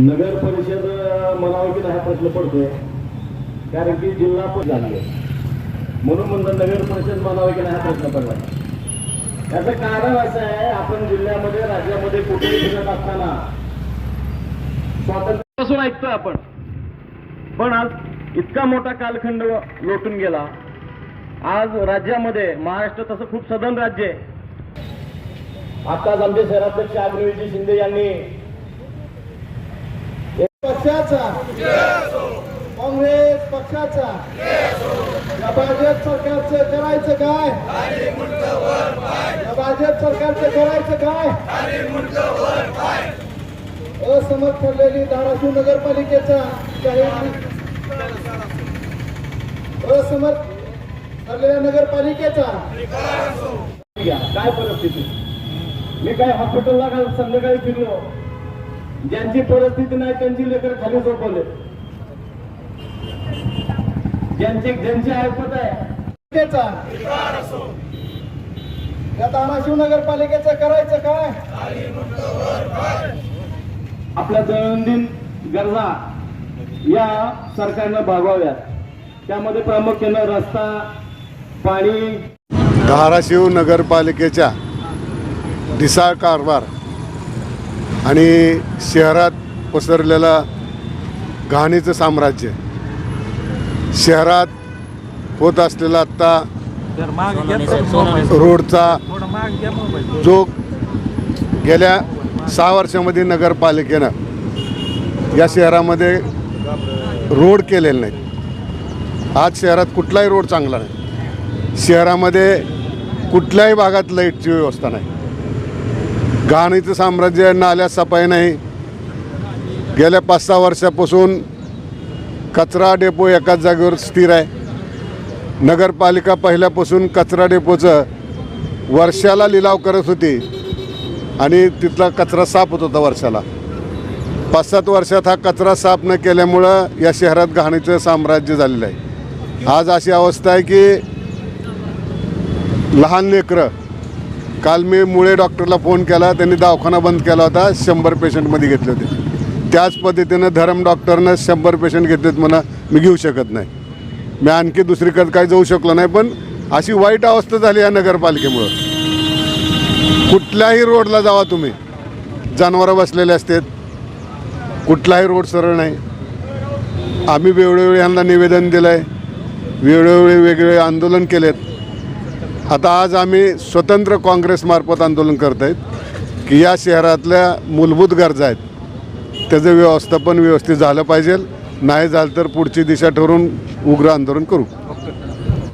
नगर परिषद मला की हा प्रश्न पडतोय. कारण की जिल्हा पण झाली आहे. म्हणून म्हणलं नगर परिषद म्हणावं की हा प्रश्न पडला. याचं कारण असं आहे आपण जिल्ह्यामध्ये राज्यामध्ये कुठेही फिरत असताना स्वातंत्र्यापासून ऐकतोय आपण. पण आज इतका मोठा कालखंड लोटून गेला. आज राज्यामध्ये महाराष्ट्र तसं खूप सदन राज्य आहे. आताच आमचे शहराध्यक्ष अग्निविजी शिंदे यांनी पक्षाचा. काँग्रेस पक्षाचा. या भाजप सरकारचं करायचं काय? या भाजप सरकारचं करायचं काय? असमर्थ ठरलेली धाराशिव नगरपालिकेचा जाहीर असमर्थ ठरलेल्या नगरपालिकेचा. काय परिस्थिती? मी काय हॉस्पिटलला काल संध्याकाळी फिरलो. ज्यांची परिस्थिती नाही त्यांची लेकर खाली झोपवले. ज्यांची ज्यांची ऐकत आहे. पालिकेचा या धाराशिव नगरपालिकेचं करायचं काय? आपल्या दैनंदिन गरजा या सरकारनं भागवाव्यात. त्यामध्ये प्रामुख्यानं रस्ता पाणी. धाराशिव नगरपालिकेच्या ढिसाळ कारभार आणि शहरात पसरलेलं घाणीचं साम्राज्य. शहरात होत असलेला आत्ता रोडचा जो गेल्या सहा वर्षामध्ये नगरपालिकेनं या शहरामध्ये रोड केलेले नाहीत. आज शहरात कुठलाही रोड चांगला नाही. शहरामध्ये कुठल्याही भागात लाईटची व्यवस्था नाही. घाणीचं साम्राज्य नाल्या सफाई नाही. गेल्या पाच सहा वर्षापासून कचरा डेपो एकाच जागेवर स्थिर आहे. नगरपालिका पहिल्यापासून कचरा डेपोचं वर्षाला लिलाव करत होती आणि तिथला कचरा साफ होत होता वर्षाला. पाच सात वर्षात हा कचरा साफ न केल्यामुळं या शहरात घाणीचं साम्राज्य झालेलं आहे. आज अशी अवस्था आहे की लहान लेकरं काल मी मुळे डॉक्टरला फोन केला त्यांनी दवाखाना बंद केला होता शंभर पेशंटमध्ये घेतले होते. त्याच पद्धतीनं धरम डॉक्टरनं शंभर पेशंट घेतलेत म्हणा मी घेऊ शकत नाही. मी आणखी दुसरीकडे काही जाऊ शकलो नाही पण अशी वाईट अवस्था झाली या नगरपालिकेमुळं. कुठल्याही रोडला जावा तुम्ही. जनावरं बसलेले असतात. कुठलाही रोड सरळ नाही. आम्ही वेळोवेळी यांना निवेदन दिलं आहे वेळोवेळी वेगवेगळे आंदोलन केलेत. आता आज आम्ही स्वतंत्र काँग्रेसमार्फत आंदोलन करत आहेत की या शहरातल्या मूलभूत गरजा आहेत. त्याचं व्यवस्थापन व्यवस्थित झालं पाहिजे. नाही झालं तर पुढची दिशा ठरवून उग्र आंदोलन करू.